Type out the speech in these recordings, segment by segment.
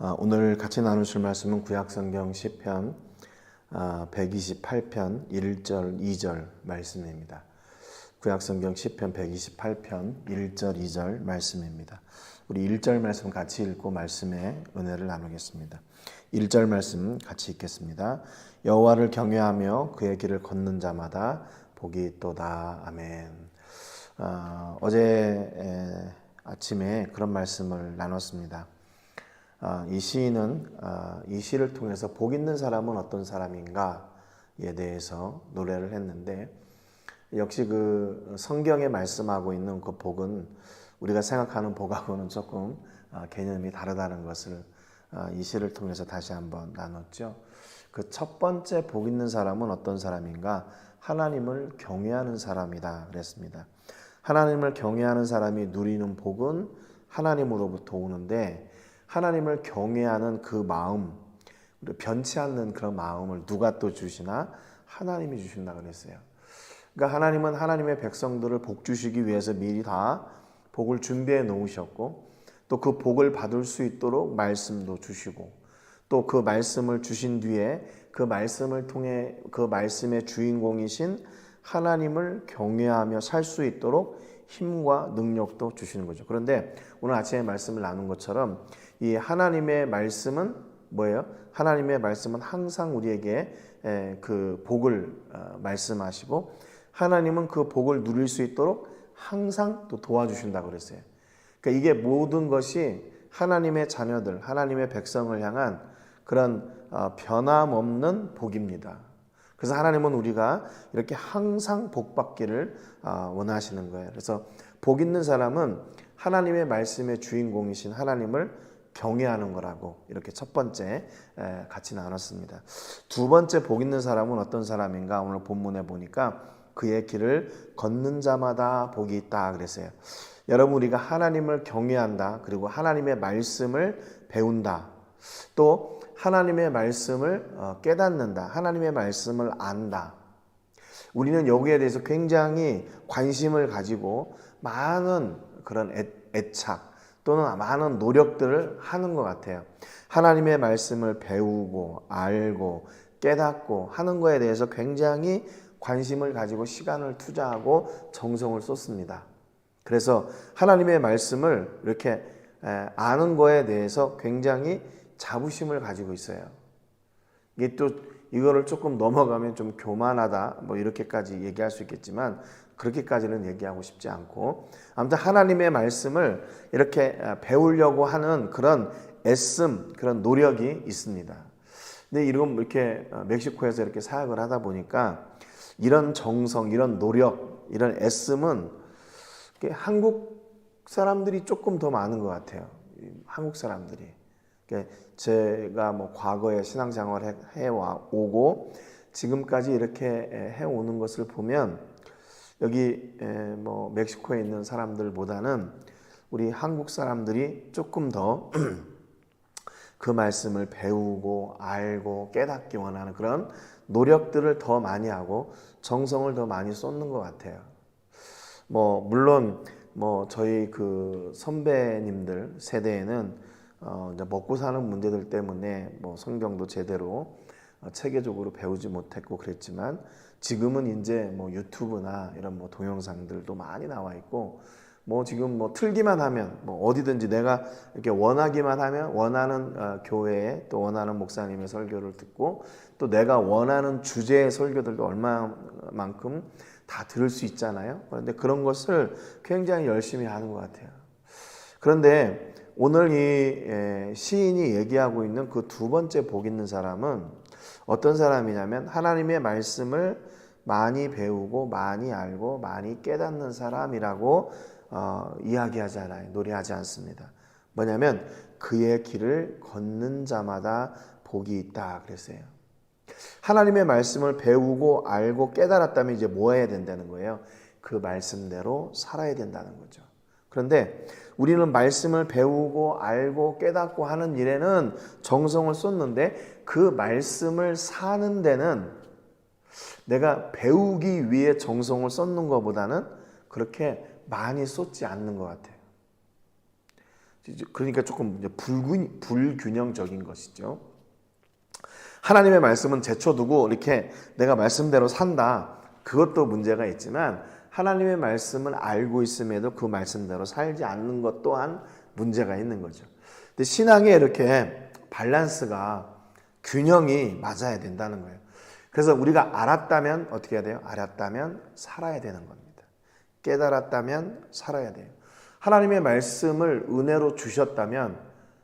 아, 오늘 같이 나누실 말씀은 구약성경 시편 128편 1절 2절 말씀입니다. 구약성경 시편 128편 1절 2절 말씀입니다. 우리 1절 말씀 같이 읽고 말씀의 은혜를 나누겠습니다. 1절 말씀 같이 읽겠습니다. 여호와를 경외하며 그의 길을 걷는 자마다 복이 있도다. 아멘. 어, 어제 에, 아침에 그런 말씀을 나눴습니다. 아, 이 시인은 아, 이 시를 통해서 복 있는 사람은 어떤 사람인가에 대해서 노래를 했는데 역시 그 성경에 말씀하고 있는 그 복은 우리가 생각하는 복하고는 조금 아, 개념이 다르다는 것을 아, 이 시를 통해서 다시 한번 나눴죠. 그 첫 번째 복 있는 사람은 어떤 사람인가? 하나님을 경외하는 사람이다 그랬습니다. 하나님을 경외하는 사람이 누리는 복은 하나님으로부터 오는데 하나님을 경외하는 그 마음, 변치 않는 그런 마음을 누가 또 주시나? 하나님이 주신다 그랬어요. 그러니까 하나님은 하나님의 백성들을 복 주시기 위해서 미리 다 복을 준비해 놓으셨고 또 그 복을 받을 수 있도록 말씀도 주시고 또 그 말씀을 주신 뒤에 그 말씀을 통해 그 말씀의 주인공이신 하나님을 경외하며 살 수 있도록 힘과 능력도 주시는 거죠. 그런데 오늘 아침에 말씀을 나눈 것처럼 이 하나님의 말씀은 뭐예요? 하나님의 말씀은 항상 우리에게 그 복을 어, 말씀하시고 하나님은 그 복을 누릴 수 있도록 항상 또 도와주신다 그랬어요. 그러니까 이게 모든 것이 하나님의 자녀들, 하나님의 백성을 향한 그런 어, 변함없는 복입니다. 그래서 하나님은 우리가 이렇게 항상 복 받기를 어, 원하시는 거예요. 그래서 복 있는 사람은 하나님의 말씀의 주인공이신 하나님을 경외하는 거라고 이렇게 첫 번째 같이 나눴습니다. 두 번째 복 있는 사람은 어떤 사람인가 오늘 본문에 보니까 그의 길을 걷는 자마다 복이 있다 그랬어요. 여러분 우리가 하나님을 경외한다 그리고 하나님의 말씀을 배운다 또 하나님의 말씀을 어, 깨닫는다 하나님의 말씀을 안다 우리는 여기에 대해서 굉장히 관심을 가지고 많은 그런 애착 또는 많은 노력들을 하는 것 같아요. 하나님의 말씀을 배우고 알고 깨닫고 하는 것에 대해서 굉장히 관심을 가지고 시간을 투자하고 정성을 쏟습니다. 그래서 하나님의 말씀을 이렇게 아는 거에 대해서 굉장히 자부심을 가지고 있어요. 이게 또 이거를 조금 넘어가면 좀 교만하다 뭐 이렇게까지 얘기할 수 있겠지만 그렇게까지는 얘기하고 싶지 않고 아무튼 하나님의 말씀을 이렇게 배우려고 하는 그런 애씀 그런 노력이 있습니다. 근데 이런 이렇게 멕시코에서 이렇게 사역을 하다 보니까 이런 정성, 이런 노력, 이런 애씀은 한국 사람들이 조금 더 많은 것 같아요. 한국 사람들이. 제가 뭐 과거에 신앙생활 해 오고 지금까지 이렇게 해 오는 것을 보면 여기 뭐 멕시코에 있는 사람들보다는 우리 한국 사람들이 조금 더 그 말씀을 배우고 알고 깨닫기 원하는 그런 노력들을 더 많이 하고 정성을 더 많이 쏟는 것 같아요. 뭐 물론 뭐 저희 그 선배님들 세대에는 어 이제 먹고 사는 문제들 때문에 뭐 성경도 제대로 어, 체계적으로 배우지 못했고 그랬지만 지금은 이제 뭐 유튜브나 이런 뭐 동영상들도 많이 나와 있고 뭐 지금 뭐 틀기만 하면 뭐 어디든지 내가 이렇게 원하기만 하면 원하는 어, 교회에 또 원하는 목사님의 설교를 듣고 또 내가 원하는 주제의 설교들도 얼마만큼 다 들을 수 있잖아요. 그런데 그런 것을 굉장히 열심히 하는 것 같아요. 그런데 오늘 이 시인이 얘기하고 있는 그 두 번째 복 있는 사람은 어떤 사람이냐면 하나님의 말씀을 많이 배우고 많이 알고 많이 깨닫는 사람이라고 어, 이야기하잖아요. 노래하지 않습니다. 뭐냐면 그의 길을 걷는 자마다 복이 있다 그랬어요. 하나님의 말씀을 배우고 알고 깨달았다면 이제 뭐 해야 된다는 거예요? 그 말씀대로 살아야 된다는 거죠. 그런데 우리는 말씀을 배우고 알고 깨닫고 하는 일에는 정성을 쏟는데 그 말씀을 사는 데는 내가 배우기 위해 정성을 쏟는 것보다는 그렇게 많이 쏟지 않는 것 같아요. 그러니까 조금 불균, 불균형적인 것이죠. 하나님의 말씀은 제쳐두고 이렇게 내가 말씀대로 산다. 그것도 문제가 있지만 하나님의 말씀을 알고 있음에도 그 말씀대로 살지 않는 것 또한 문제가 있는 거죠. 근데 신앙에 이렇게 밸런스가 균형이 맞아야 된다는 거예요. 그래서 우리가 알았다면 어떻게 해야 돼요? 알았다면 살아야 되는 겁니다. 깨달았다면 살아야 돼요. 하나님의 말씀을 은혜로 주셨다면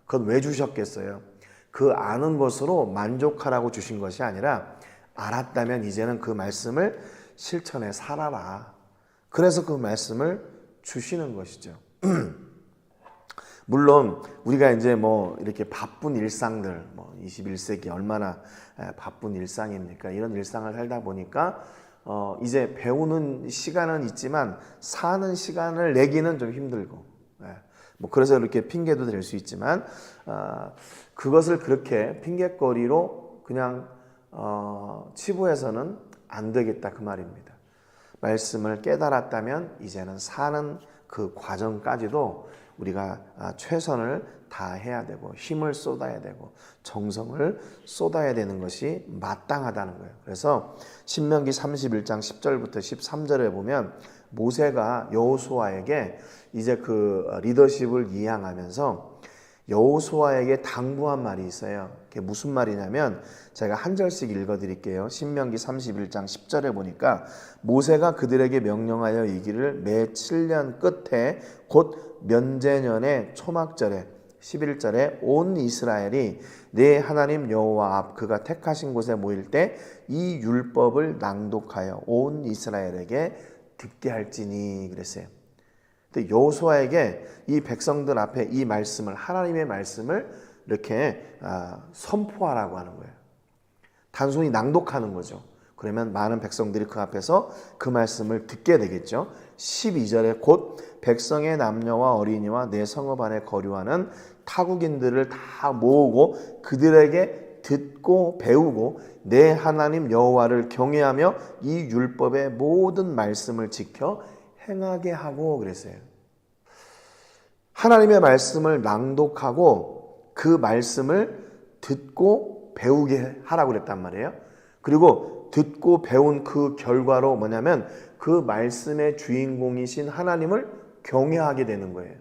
그건 왜 주셨겠어요? 그 아는 것으로 만족하라고 주신 것이 아니라 알았다면 이제는 그 말씀을 실천해 살아라. 그래서 그 말씀을 주시는 것이죠. 물론 우리가 이제 뭐 이렇게 바쁜 일상들 뭐 21세기 얼마나 바쁜 일상입니까? 이런 일상을 살다 보니까 어 이제 배우는 시간은 있지만 사는 시간을 내기는 좀 힘들고 예. 뭐 그래서 이렇게 핑계도 될 수 있지만 어 그것을 그렇게 핑계거리로 그냥 어 치부해서는 안 되겠다 그 말입니다. 말씀을 깨달았다면 이제는 사는 그 과정까지도 우리가 최선을 다해야 되고 힘을 쏟아야 되고 정성을 쏟아야 되는 것이 마땅하다는 거예요. 그래서 신명기 31장 10절부터 13절에 보면 모세가 여호수아에게 이제 그 리더십을 이양하면서 여호수아에게 당부한 말이 있어요. 그게 무슨 말이냐면 제가 한 절씩 읽어 드릴게요. 신명기 31장 10절에 보니까 모세가 그들에게 명령하여 이기를 매 7년 끝에 곧 면제년의 초막절에 11절에 온 이스라엘이 내 하나님 여호와 앞 그가 택하신 곳에 모일 때 이 율법을 낭독하여 온 이스라엘에게 듣게 할지니 그랬어요. 근데 여호수아에게 이 백성들 앞에 이 말씀을 하나님의 말씀을 이렇게 선포하라고 하는 거예요. 단순히 낭독하는 거죠. 그러면 많은 백성들이 그 앞에서 그 말씀을 듣게 되겠죠. 12절에 곧 백성의 남녀와 어린이와 내 성읍 안에 거류하는 타국인들을 다 모으고 그들에게 듣고 배우고 내 하나님 여호와를 경외하며 이 율법의 모든 말씀을 지켜 행하게 하고 그랬어요. 하나님의 말씀을 낭독하고 그 말씀을 듣고 배우게 하라고 그랬단 말이에요. 그리고 듣고 배운 그 결과로 뭐냐면 그 말씀의 주인공이신 하나님을 경외하게 되는 거예요.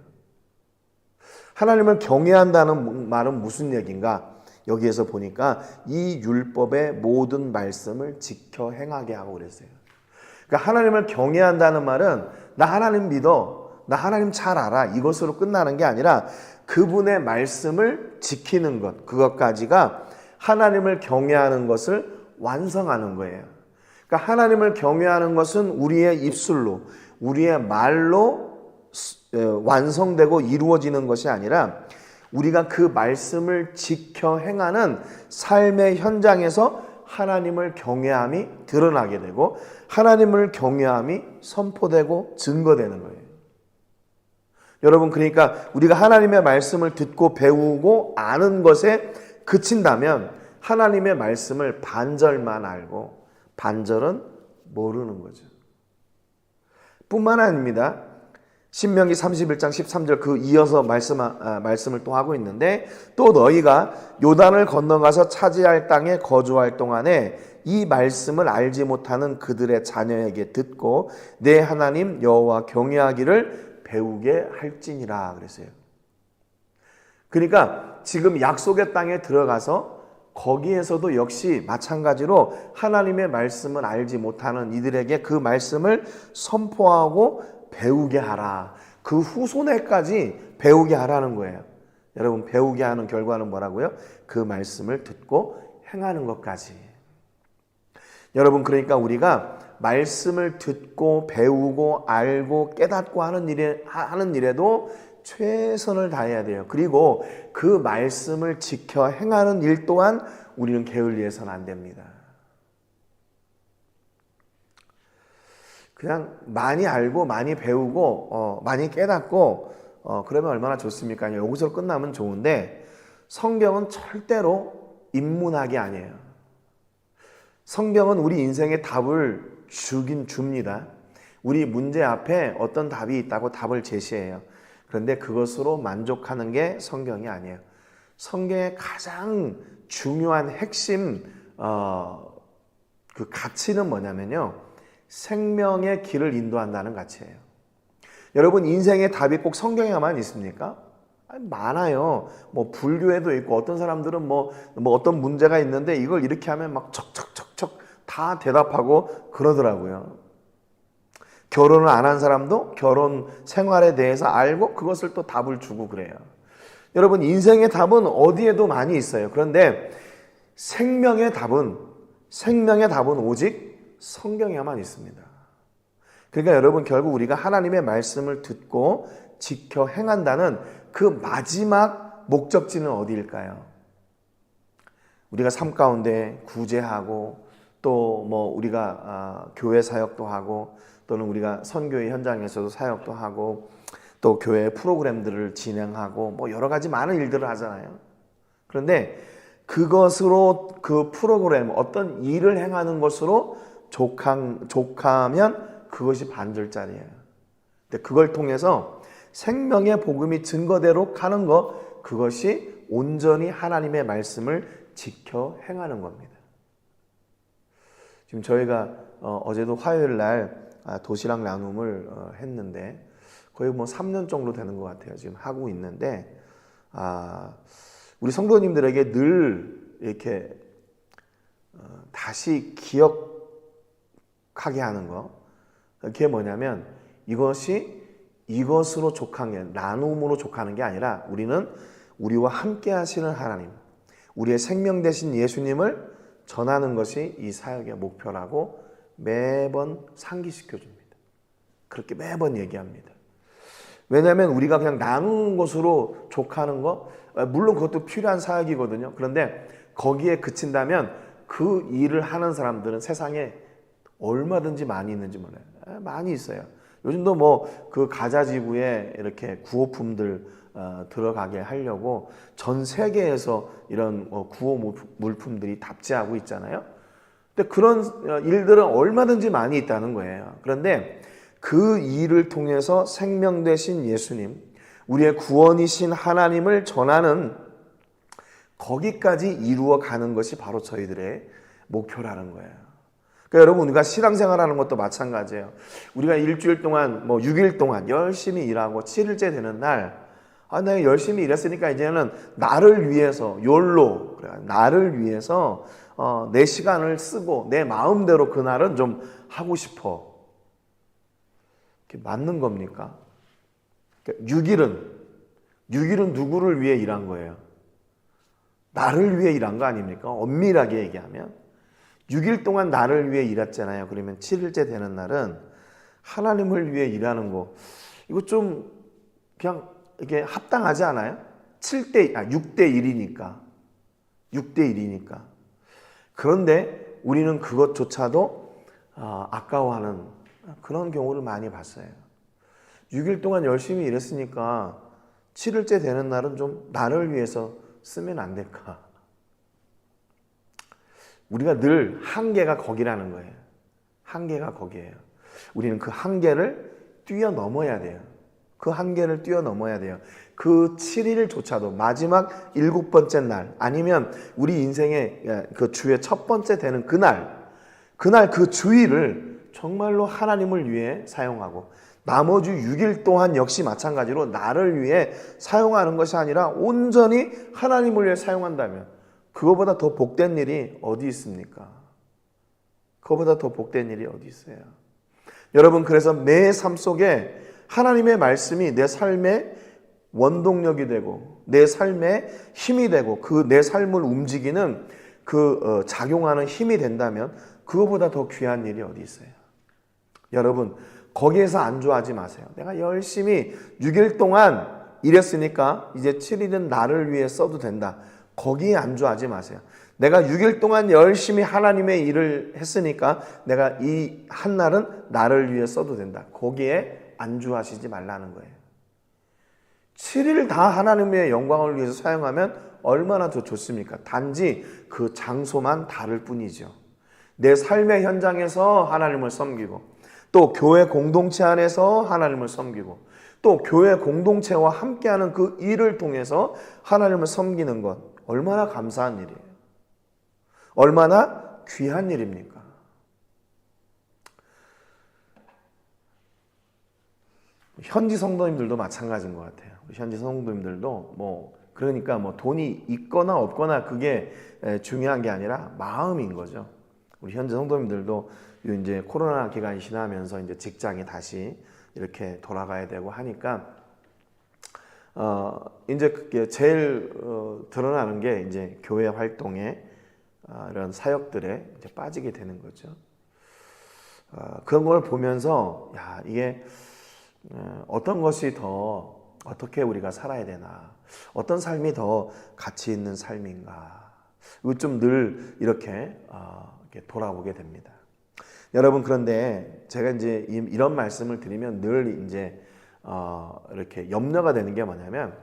하나님을 경외한다는 말은 무슨 얘기인가? 여기에서 보니까 이 율법의 모든 말씀을 지켜 행하게 하고 그랬어요. 그러니까 하나님을 경외한다는 말은 나 하나님 믿어. 나 하나님 잘 알아. 이것으로 끝나는 게 아니라 그분의 말씀을 지키는 것. 그것까지가 하나님을 경외하는 것을 완성하는 거예요. 그러니까 하나님을 경외하는 것은 우리의 입술로, 우리의 말로 완성되고 이루어지는 것이 아니라 우리가 그 말씀을 지켜 행하는 삶의 현장에서 하나님을 경외함이 드러나게 되고 하나님을 경외함이 선포되고 증거되는 거예요. 여러분 그러니까 우리가 하나님의 말씀을 듣고 배우고 아는 것에 그친다면 하나님의 말씀을 반절만 알고 반절은 모르는 거죠. 뿐만 아닙니다. 신명기 31장 13절 그 이어서 말씀, 아, 말씀을 또 하고 있는데 또 너희가 요단을 건너가서 차지할 땅에 거주할 동안에 이 말씀을 알지 못하는 그들의 자녀에게 듣고 내 하나님 여호와 경외하기를 배우게 할지니라 그랬어요. 그러니까 지금 약속의 땅에 들어가서 거기에서도 역시 마찬가지로 하나님의 말씀을 알지 못하는 이들에게 그 말씀을 선포하고 배우게 하라. 그 후손에까지 배우게 하라는 거예요. 여러분, 배우게 하는 결과는 뭐라고요? 그 말씀을 듣고 행하는 것까지. 여러분, 그러니까 우리가 말씀을 듣고 배우고 알고 깨닫고 하는 일에, 하는 일에도 최선을 다해야 돼요. 그리고 그 말씀을 지켜 행하는 일 또한 우리는 게을리해서는 안 됩니다. 그냥 많이 알고 많이 배우고 어, 많이 깨닫고 어, 그러면 얼마나 좋습니까? 여기서 끝나면 좋은데 성경은 절대로 인문학이 아니에요. 성경은 우리 인생의 답을 주긴 줍니다. 우리 문제 앞에 어떤 답이 있다고 답을 제시해요. 그런데 그것으로 만족하는 게 성경이 아니에요. 성경의 가장 중요한 핵심 어, 그 가치는 뭐냐면요. 생명의 길을 인도한다는 가치예요. 여러분 인생의 답이 꼭 성경에만 있습니까? 많아요. 뭐 불교에도 있고 어떤 사람들은 뭐, 뭐 어떤 문제가 있는데 이걸 이렇게 하면 막 척척척척 다 대답하고 그러더라고요. 결혼을 안 한 사람도 결혼 생활에 대해서 알고 그것을 또 답을 주고 그래요. 여러분 인생의 답은 어디에도 많이 있어요. 그런데 생명의 답은 생명의 답은 오직 성경에만 있습니다. 그러니까 여러분 결국 우리가 하나님의 말씀을 듣고 지켜 행한다는 그 마지막 목적지는 어디일까요? 우리가 삶 가운데 구제하고 또 뭐 우리가 아, 교회 사역도 하고 또는 우리가 선교의 현장에서도 사역도 하고 또 교회 프로그램들을 진행하고 뭐 여러 가지 많은 일들을 하잖아요. 그런데 그것으로 그 프로그램 어떤 일을 행하는 것으로 족한 족하면 그것이 반절짜리예요. 근데 그걸 통해서 생명의 복음이 증거대로 가는 것 그것이 온전히 하나님의 말씀을 지켜 행하는 겁니다. 지금 저희가 어, 제도 화요일 날 아, 도시락 나눔을 어, 했는데 거의 뭐 3년 정도 되는 것 같아요. 지금 하고 있는데 아, 우리 성도님들에게 늘 이렇게 어, 다시 기억 하게 하는 거 그게 뭐냐면 이것이 이것으로 족한 게 나눔으로 족하는 게 아니라 우리는 우리와 함께 하시는 하나님, 우리의 생명 되신 예수님을 전하는 것이 이 사역의 목표라고 매번 상기시켜 줍니다. 그렇게 매번 얘기합니다. 왜냐하면 우리가 그냥 나누는 것으로 족하는 거 물론 그것도 필요한 사역이거든요. 그런데 거기에 그친다면 그 일을 하는 사람들은 세상에 얼마든지 많이 있는지 몰라요. 많이 있어요. 요즘도 뭐 그 가자 지구에 이렇게 구호품들 어, 들어가게 하려고 전 세계에서 이런 어, 구호 물품들이 답지하고 있잖아요. 근데 그런 어, 일들은 얼마든지 많이 있다는 거예요. 그런데 그 일을 통해서 생명 되신 예수님, 우리의 구원이신 하나님을 전하는 거기까지 이루어 가는 것이 바로 저희들의 목표라는 거예요. 그러니까 여러분 우리가 신앙생활하는 것도 마찬가지예요. 우리가 일주일 동안 뭐 6일 동안 열심히 일하고 7일째 되는 날 아, 내가 열심히 일했으니까 이제는 나를 위해서 욜로 나를 위해서 어, 내 시간을 쓰고 내 마음대로 그날은 좀 하고 싶어. 맞는 겁니까? 6일은 그러니까 6일은 누구를 위해 일한 거예요? 나를 위해 일한 거 아닙니까? 엄밀하게 얘기하면 6일 동안 나를 위해 일했잖아요. 그러면 7일째 되는 날은 하나님을 위해 일하는 거 이거 좀 그냥 이게 합당하지 않아요? 7대 아 6대 1이니까. 6대 1이니까. 그런데 우리는 그것조차도 아, 아까워하는 그런 경우를 많이 봤어요. 6일 동안 열심히 일했으니까 7일째 되는 날은 좀 나를 위해서 쓰면 안 될까? 우리가 늘 한계가 거기라는 거예요. 한계가 거기에요. 우리는 그 한계를 뛰어넘어야 돼요. 그 한계를 뛰어넘어야 돼요. 그 7일조차도 마지막 일곱 번째 날 아니면 우리 인생의 예, 그 주의 첫 번째 되는 그날 그날 그 주일을 정말로 하나님을 위해 사용하고 나머지 6일 동안 역시 마찬가지로 나를 위해 사용하는 것이 아니라 온전히 하나님을 위해 사용한다면 그거보다 더 복된 일이 어디 있습니까? 그거보다 더 복된 일이 어디 있어요? 여러분 그래서 매 삶 속에 하나님의 말씀이 내 삶의 원동력이 되고 내 삶의 힘이 되고 그 내 삶을 움직이는 그 어, 작용하는 힘이 된다면 그거보다 더 귀한 일이 어디 있어요? 여러분 거기에서 안주하지 마세요. 내가 열심히 6일 동안 일했으니까 이제 7일은 나를 위해 써도 된다. 거기에 안주하지 마세요. 내가 6일 동안 열심히 하나님의 일을 했으니까 내가 이 한 날은 나를 위해 써도 된다. 거기에 안주하시지 말라는 거예요. 7일 다 하나님의 영광을 위해서 사용하면 얼마나 더 좋습니까? 단지 그 장소만 다를 뿐이죠. 내 삶의 현장에서 하나님을 섬기고 또 교회 공동체 안에서 하나님을 섬기고 또 교회 공동체와 함께하는 그 일을 통해서 하나님을 섬기는 것 얼마나 감사한 일이에요. 얼마나 귀한 일입니까? 현지 성도님들도 마찬가지인 것 같아요. 현지 성도님들도 뭐 그러니까 뭐 돈이 있거나 없거나 그게 에, 중요한 게 아니라 마음인 거죠. 우리 현지 성도님들도 이제 코로나 기간이 지나면서 이제 직장이 다시 이렇게 돌아가야 되고 하니까 어 이제 그게 제일 어, 드러나는 게 이제 교회 활동에 어, 이런 사역들에 이제 빠지게 되는 거죠. 어, 그런 걸 보면서 야 이게 어, 어떤 것이 더 어떻게 우리가 살아야 되나 어떤 삶이 더 가치 있는 삶인가 이거 좀 늘 이렇게, 어, 이렇게 돌아보게 됩니다. 여러분 그런데 제가 이제 이- 이런 말씀을 드리면 늘 이제 어, 이렇게 염려가 되는 게 뭐냐면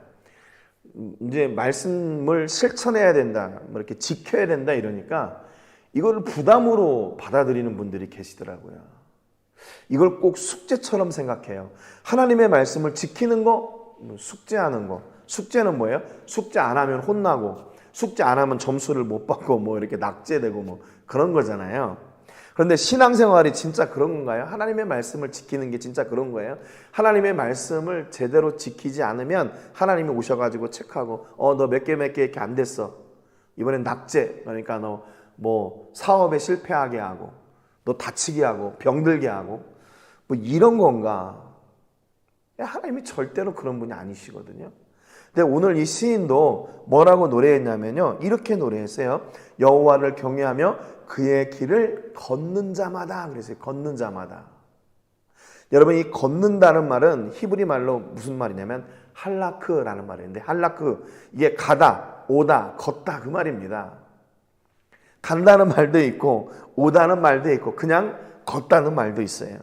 음, 이제 말씀을 실천해야 된다, 뭐 이렇게 지켜야 된다 이러니까 이거를 부담으로 받아들이는 분들이 계시더라고요. 이걸 꼭 숙제처럼 생각해요. 하나님의 말씀을 지키는 거, 뭐 숙제하는 거. 숙제는 뭐예요? 숙제 안 하면 혼나고, 숙제 안 하면 점수를 못 받고, 뭐 이렇게 낙제되고, 뭐 그런 거잖아요. 그런데 신앙생활이 진짜 그런 건가요? 하나님의 말씀을 지키는 게 진짜 그런 거예요? 하나님의 말씀을 제대로 지키지 않으면 하나님이 오셔가지고 체크하고, 어, 너 몇 개 몇 개 이렇게 안 됐어. 이번엔 낙제. 그러니까 너 뭐 사업에 실패하게 하고, 너 다치게 하고, 병들게 하고, 뭐 이런 건가? 하나님이 절대로 그런 분이 아니시거든요. 근데 오늘 이 시인도 뭐라고 노래했냐면요. 이렇게 노래했어요. 여호와를 경외하며 그의 길을 걷는 자마다 그랬어요. 걷는 자마다. 여러분 이 걷는다는 말은 히브리 말로 무슨 말이냐면 할라크라는 말인데 할라크 이게 가다, 오다, 걷다 그 말입니다. 간다는 말도 있고 오다는 말도 있고 그냥 걷다는 말도 있어요.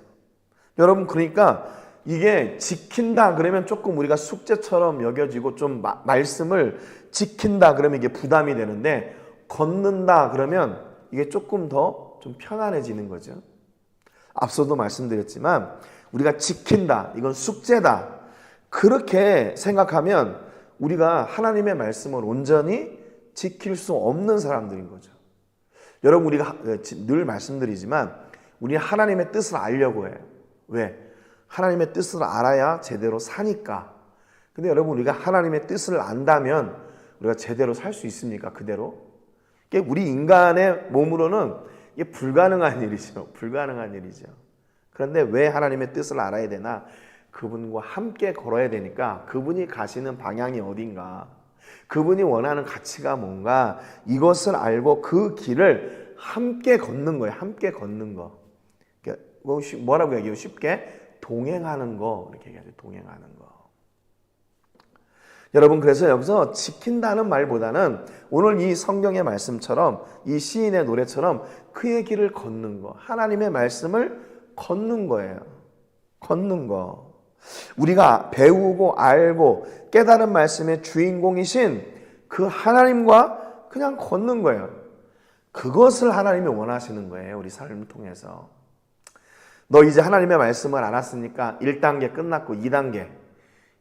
여러분 그러니까 이게 지킨다 그러면 조금 우리가 숙제처럼 여겨지고 좀 마- 말씀을 지킨다 그러면 이게 부담이 되는데 걷는다 그러면 이게 조금 더 좀 편안해지는 거죠. 앞서도 말씀드렸지만 우리가 지킨다 이건 숙제다 그렇게 생각하면 우리가 하나님의 말씀을 온전히 지킬 수 없는 사람들인 거죠. 여러분 우리가 하- 예, 지- 늘 말씀드리지만 우리 하나님의 뜻을 알려고 해요. 왜? 하나님의 뜻을 알아야 제대로 사니까. 근데 여러분 우리가 하나님의 뜻을 안다면 우리가 제대로 살 수 있습니까? 그대로? 우리 인간의 몸으로는 이게 불가능한 일이죠. 불가능한 일이죠. 그런데 왜 하나님의 뜻을 알아야 되나? 그분과 함께 걸어야 되니까 그분이 가시는 방향이 어딘가? 그분이 원하는 가치가 뭔가? 이것을 알고 그 길을 함께 걷는 거예요. 함께 걷는 거. 그러니까 뭐 쉬- 뭐라고 얘기해요? 쉽게 동행하는 거 이렇게 얘기하죠. 동행하는 거. 여러분 그래서 여기서 지킨다는 말보다는 오늘 이 성경의 말씀처럼 이 시인의 노래처럼 그의 길을 걷는 거 하나님의 말씀을 걷는 거예요. 걷는 거. 우리가 배우고 알고 깨달은 말씀의 주인공이신 그 하나님과 그냥 걷는 거예요. 그것을 하나님이 원하시는 거예요. 우리 삶을 통해서. 너 이제 하나님의 말씀을 알았으니까 1단계 끝났고 2단계.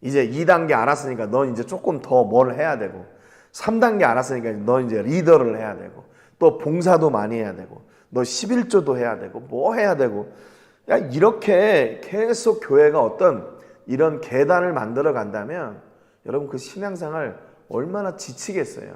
이제 2단계 알았으니까 너 이제 조금 더 뭘 해야 되고 3단계 알았으니까 너 이제 리더를 해야 되고 또 봉사도 많이 해야 되고 너 11조도 해야 되고 뭐 해야 되고 야 이렇게 계속 교회가 어떤 이런 계단을 만들어 간다면 여러분 그 신앙생활 얼마나 지치겠어요.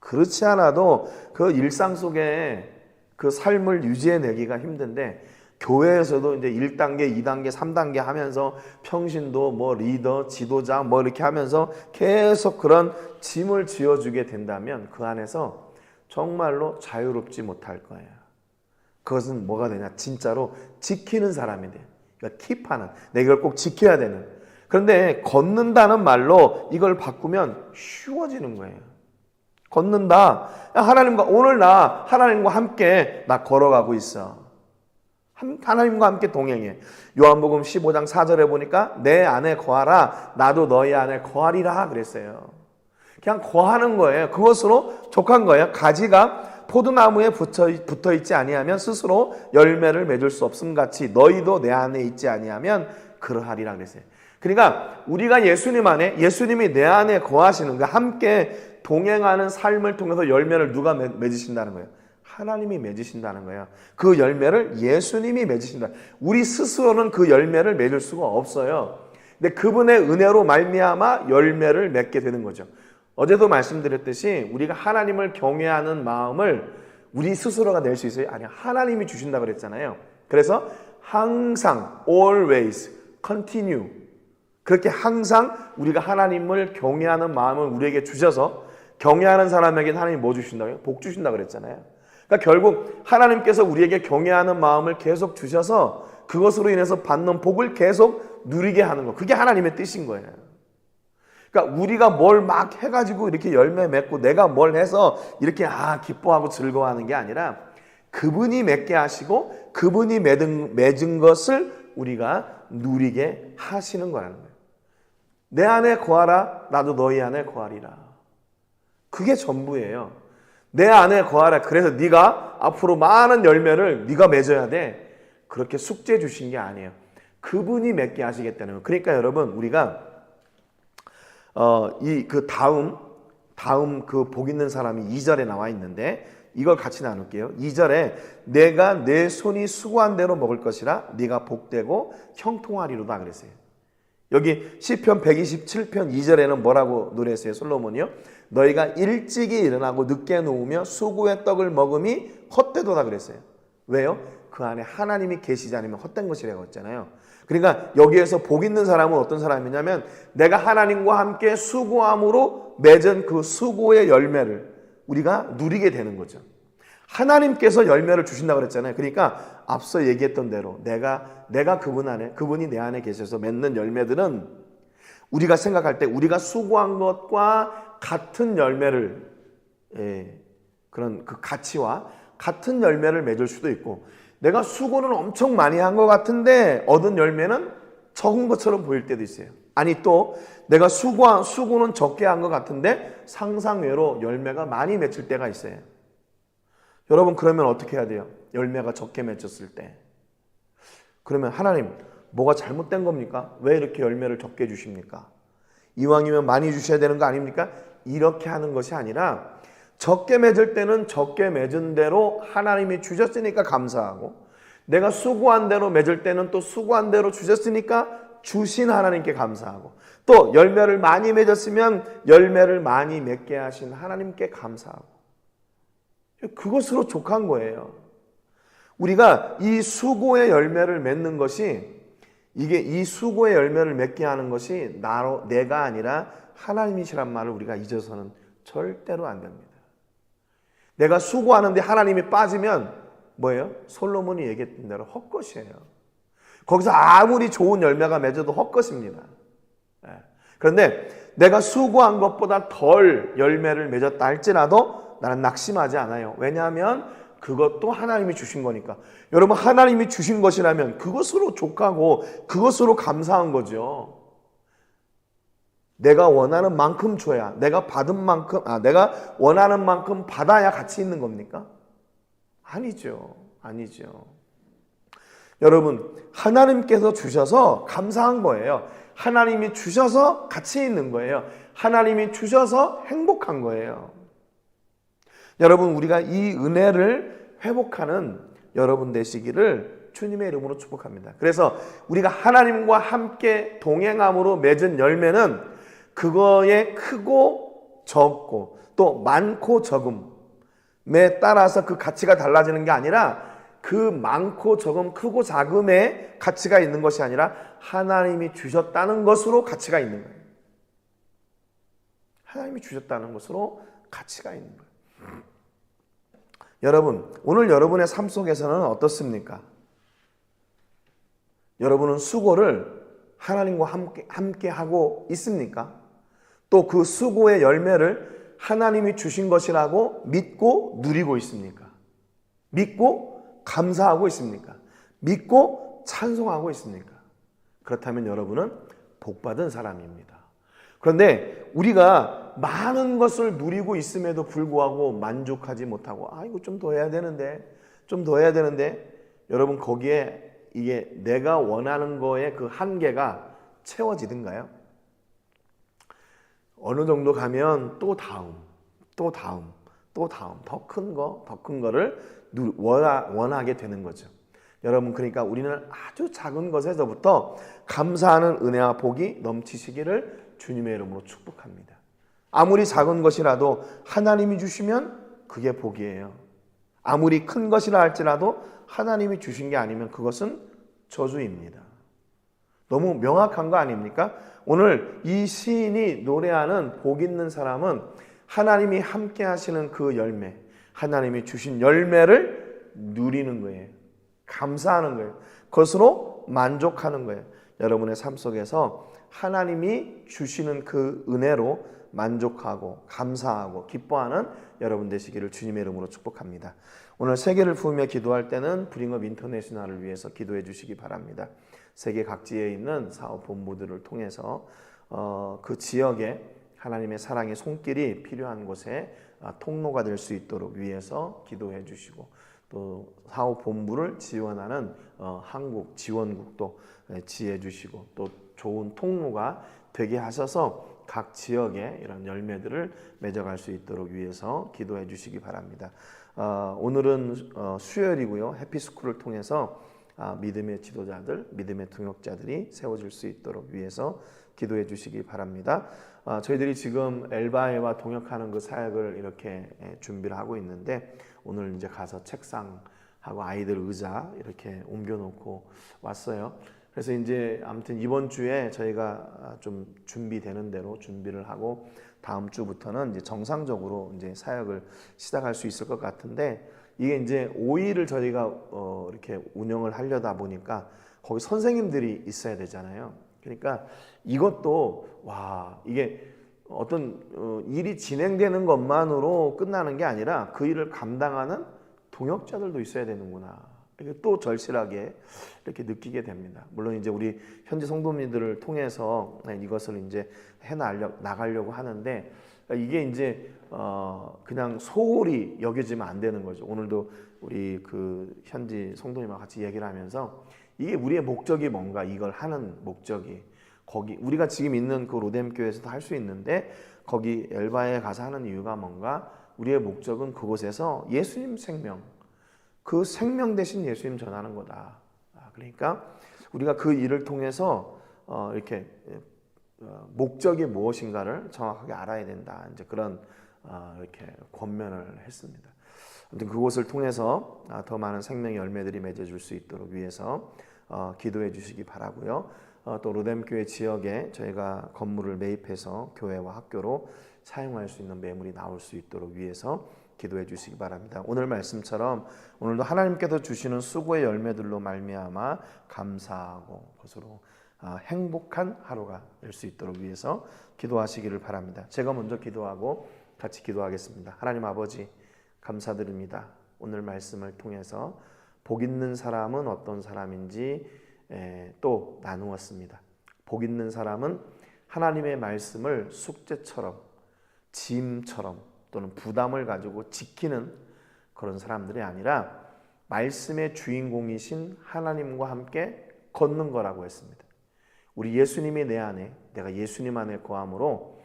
그렇지 않아도 그 일상 속에 그 삶을 유지해내기가 힘든데 교회에서도 이제 1단계, 2단계, 3단계 하면서 평신도 뭐 리더, 지도자 뭐 이렇게 하면서 계속 그런 짐을 지어주게 된다면 그 안에서 정말로 자유롭지 못할 거예요. 그것은 뭐가 되냐? 진짜로 지키는 사람이 돼. 그러니까 킵하는. 내가 이걸 꼭 지켜야 되는. 그런데 걷는다는 말로 이걸 바꾸면 쉬워지는 거예요. 걷는다. 야, 하나님과 오늘 나 하나님과 함께 나 걸어가고 있어. 함- 하나님과 함께 동행해. 요한복음 15장 4절에 보니까 내 안에 거하라 나도 너희 안에 거하리라 그랬어요. 그냥 거하는 거예요. 그것으로 족한 거예요. 가지가 포도나무에 붙어, 붙어 있지 아니하면 스스로 열매를 맺을 수 없음 같이 너희도 내 안에 있지 아니하면 그러하리라 그랬어요. 그러니까 우리가 예수님 안에 예수님이 내 안에 거하시는 그 함께 동행하는 삶을 통해서 열매를 누가 맺- 맺으신다는 거예요. 하나님이 맺으신다는 거예요. 그 열매를 예수님이 맺으신다. 우리 스스로는 그 열매를 맺을 수가 없어요. 근데 그분의 은혜로 말미암아 열매를 맺게 되는 거죠. 어제도 말씀드렸듯이 우리가 하나님을 경외하는 마음을 우리 스스로가 낼 수 있어요? 아니, 하나님이 주신다 그랬잖아요. 그래서 항상 always continue 그렇게 항상 우리가 하나님을 경외하는 마음을 우리에게 주셔서 경외하는 사람에게는 하나님 뭐 주신다고요? 복 주신다 그랬잖아요. 그러니까 결국 하나님께서 우리에게 경외하는 마음을 계속 주셔서 그것으로 인해서 받는 복을 계속 누리게 하는 거. 그게 하나님의 뜻인 거예요. 그러니까 우리가 뭘 막 해가지고 이렇게 열매 맺고 내가 뭘 해서 이렇게 아 기뻐하고 즐거워하는 게 아니라 그분이 맺게 하시고 그분이 맺은, 맺은 것을 우리가 누리게 하시는 거라는 거예요. 내 안에 거하라 나도 너희 안에 거하리라. 그게 전부예요. 내 안에 거하라. 그래서 네가 앞으로 많은 열매를 네가 맺어야 돼. 그렇게 숙제 주신 게 아니에요. 그분이 맺게 하시겠다는 거예요. 그러니까 여러분 우리가 어, 이 그 다음 다음 그 복 있는 사람이 2절에 나와 있는데 이걸 같이 나눌게요. 2절에 내가 내 손이 수고한 대로 먹을 것이라 네가 복되고 형통하리로다 그랬어요. 여기 시편 127편 2절에는 뭐라고 노래했어요? 솔로몬이요. 너희가 일찍이 일어나고 늦게 누우며 수고의 떡을 먹음이 헛되도다 그랬어요. 왜요? 그 안에 하나님이 계시지 않으면 헛된 것이라고 했잖아요. 그러니까 여기에서 복 있는 사람은 어떤 사람이냐면 내가 하나님과 함께 수고함으로 맺은 그 수고의 열매를 우리가 누리게 되는 거죠. 하나님께서 열매를 주신다고 그랬잖아요. 그러니까 앞서 얘기했던 대로 내가 내가 그분 안에 그분이 내 안에 계셔서 맺는 열매들은 우리가 생각할 때 우리가 수고한 것과 같은 열매를 예, 그런 그 가치와 같은 열매를 맺을 수도 있고 내가 수고는 엄청 많이 한 것 같은데 얻은 열매는 적은 것처럼 보일 때도 있어요. 아니 또 내가 수고 수고는 적게 한 것 같은데 상상외로 열매가 많이 맺힐 때가 있어요. 여러분 그러면 어떻게 해야 돼요? 열매가 적게 맺혔을 때. 그러면 하나님 뭐가 잘못된 겁니까? 왜 이렇게 열매를 적게 주십니까? 이왕이면 많이 주셔야 되는 거 아닙니까? 이렇게 하는 것이 아니라 적게 맺을 때는 적게 맺은 대로 하나님이 주셨으니까 감사하고 내가 수고한 대로 맺을 때는 또 수고한 대로 주셨으니까 주신 하나님께 감사하고 또 열매를 많이 맺었으면 열매를 많이 맺게 하신 하나님께 감사하고 그것으로 족한 거예요. 우리가 이 수고의 열매를 맺는 것이 이게 이 수고의 열매를 맺게 하는 것이 나로 내가 아니라 하나님이시란 말을 우리가 잊어서는 절대로 안 됩니다. 내가 수고하는데 하나님이 빠지면 뭐예요? 솔로몬이 얘기했던 대로 헛것이에요. 거기서 아무리 좋은 열매가 맺어도 헛것입니다. 예. 그런데 내가 수고한 것보다 덜 열매를 맺었다 할지라도 나는 낙심하지 않아요. 왜냐하면 그것도 하나님이 주신 거니까. 여러분 하나님이 주신 것이라면 그것으로 족하고 그것으로 감사한 거죠. 내가 원하는 만큼 줘야, 내가 받은 만큼, 아, 내가 원하는 만큼 받아야 가치 있는 겁니까? 아니죠. 아니죠. 여러분, 하나님께서 주셔서 감사한 거예요. 하나님이 주셔서 가치 있는 거예요. 하나님이 주셔서 행복한 거예요. 여러분, 우리가 이 은혜를 회복하는 여러분 되시기를 주님의 이름으로 축복합니다. 그래서 우리가 하나님과 함께 동행함으로 맺은 열매는 그거에 크고 적고 또 많고 적음에 따라서 그 가치가 달라지는 게 아니라 그 많고 적음, 크고 작음의 가치가 있는 것이 아니라 하나님이 주셨다는 것으로 가치가 있는 거예요. 하나님이 주셨다는 것으로 가치가 있는 거예요. 여러분, 오늘 여러분의 삶 속에서는 어떻습니까? 여러분은 수고를 하나님과 함께, 함께 하고 있습니까? 또 그 수고의 열매를 하나님이 주신 것이라고 믿고 누리고 있습니까? 믿고 감사하고 있습니까? 믿고 찬송하고 있습니까? 그렇다면 여러분은 복받은 사람입니다. 그런데 우리가 많은 것을 누리고 있음에도 불구하고 만족하지 못하고 아 이거 좀 더 해야 되는데 좀 더 해야 되는데 여러분 거기에 이게 내가 원하는 거의 그 한계가 채워지든가요? 어느 정도 가면 또 다음, 또 다음, 또 다음, 더 큰 거, 더 큰 거를 누- 원하, 원하게 되는 거죠. 여러분, 그러니까 우리는 아주 작은 것에서부터 감사하는 은혜와 복이 넘치시기를 주님의 이름으로 축복합니다. 아무리 작은 것이라도 하나님이 주시면 그게 복이에요. 아무리 큰 것이라 할지라도 하나님이 주신 게 아니면 그것은 저주입니다. 너무 명확한 거 아닙니까? 오늘 이 시인이 노래하는 복 있는 사람은 하나님이 함께 하시는 그 열매, 하나님이 주신 열매를 누리는 거예요. 감사하는 거예요. 그것으로 만족하는 거예요. 여러분의 삶 속에서 하나님이 주시는 그 은혜로 만족하고 감사하고 기뻐하는 여러분 되시기를 주님의 이름으로 축복합니다. 오늘 세계를 부으며 기도할 때는 브링업 인터내셔널을 위해서 기도해 주시기 바랍니다. 세계 각지에 있는 사업 본부들을 통해서 어, 그 지역에 하나님의 사랑의 손길이 필요한 곳에 아, 통로가 될 수 있도록 위해서 기도해 주시고 또 사업 본부를 지원하는 어, 한국 지원국도 예, 지혜 주시고 또 좋은 통로가 되게 하셔서 각 지역에 이런 열매들을 맺어갈 수 있도록 위해서 기도해 주시기 바랍니다. 어, 오늘은 어, 수요일이고요. 해피스쿨을 통해서 아, 믿음의 지도자들, 믿음의 동역자들이 세워질 수 있도록 위해서 기도해 주시기 바랍니다. 아, 저희들이 지금 엘바에와 동역하는 그 사역을 이렇게 예, 준비를 하고 있는데 오늘 이제 가서 책상하고 아이들 의자 이렇게 옮겨놓고 왔어요. 그래서 이제 아무튼 이번 주에 저희가 좀 준비되는 대로 준비를 하고 다음 주부터는 이제 정상적으로 이제 사역을 시작할 수 있을 것 같은데 이게 이제 5일을 저희가 어 이렇게 운영을 하려다 보니까 거기 선생님들이 있어야 되잖아요. 그러니까 이것도 와 이게 어떤 어 일이 진행되는 것만으로 끝나는 게 아니라 그 일을 감당하는 동역자들도 있어야 되는구나. 또 절실하게 이렇게 느끼게 됩니다. 물론 이제 우리 현지 성도님들을 통해서 이것을 이제 해 나가려고 하는데 이게 이제 어 그냥 소홀히 여겨지면 안 되는 거죠. 오늘도 우리 그 현지 성도님과 같이 얘기를 하면서 이게 우리의 목적이 뭔가 이걸 하는 목적이 거기 우리가 지금 있는 그 로뎀 교회에서도 할 수 있는데 거기 엘바에 가서 하는 이유가 뭔가 우리의 목적은 그곳에서 예수님 생명 그 생명 대신 예수님 전하는 거다. 아, 그러니까 우리가 그 일을 통해서 어, 이렇게 어, 목적이 무엇인가를 정확하게 알아야 된다. 이제 그런 어, 이렇게 권면을 했습니다. 아무튼 그곳을 통해서 아, 더 많은 생명의 열매들이 맺어줄 수 있도록 위해서 기도해 주시기 바라고요. 또 로뎀 교회 지역에 저희가 건물을 매입해서 교회와 학교로 사용할 수 있는 매물이 나올 수 있도록 위해서 기도해 주시기 바랍니다. 오늘 말씀처럼 오늘도 하나님께서 주시는 수고의 열매들로 말미암아 감사하고 그것으로 아, 행복한 하루가 될 수 있도록 위해서 기도하시기를 바랍니다. 제가 먼저 기도하고 같이 기도하겠습니다. 하나님 아버지 감사드립니다. 오늘 말씀을 통해서 복 있는 사람은 어떤 사람인지 또 나누었습니다. 복 있는 사람은 하나님의 말씀을 숙제처럼 짐처럼 또는 부담을 가지고 지키는 그런 사람들이 아니라 말씀의 주인공이신 하나님과 함께 걷는 거라고 했습니다. 우리 예수님이 내 안에, 내가 예수님 안에 거함으로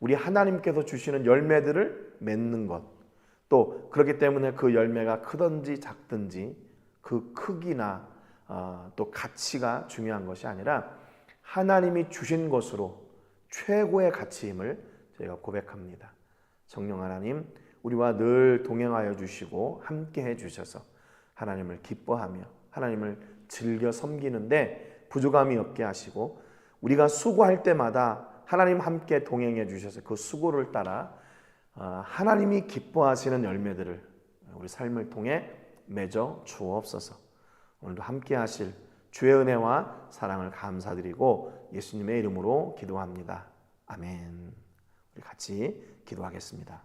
우리 하나님께서 주시는 열매들을 맺는 것. 또 그렇기 때문에 그 열매가 크든지 작든지 그 크기나 어, 또 가치가 중요한 것이 아니라 하나님이 주신 것으로 최고의 가치임을 저희가 고백합니다. 성령 하나님, 우리와 늘 동행하여 주시고 함께 해 주셔서 하나님을 기뻐하며 하나님을 즐겨 섬기는데 부족함이 없게 하시고 우리가 수고할 때마다 하나님 함께 동행해 주셔서 그 수고를 따라 어, 하나님이 기뻐하시는 열매들을 우리 삶을 통해 맺어 주옵소서. 오늘도 함께 하실 주의 은혜와 사랑을 감사드리고 예수님의 이름으로 기도합니다. 아멘. 우리 같이 기도하겠습니다.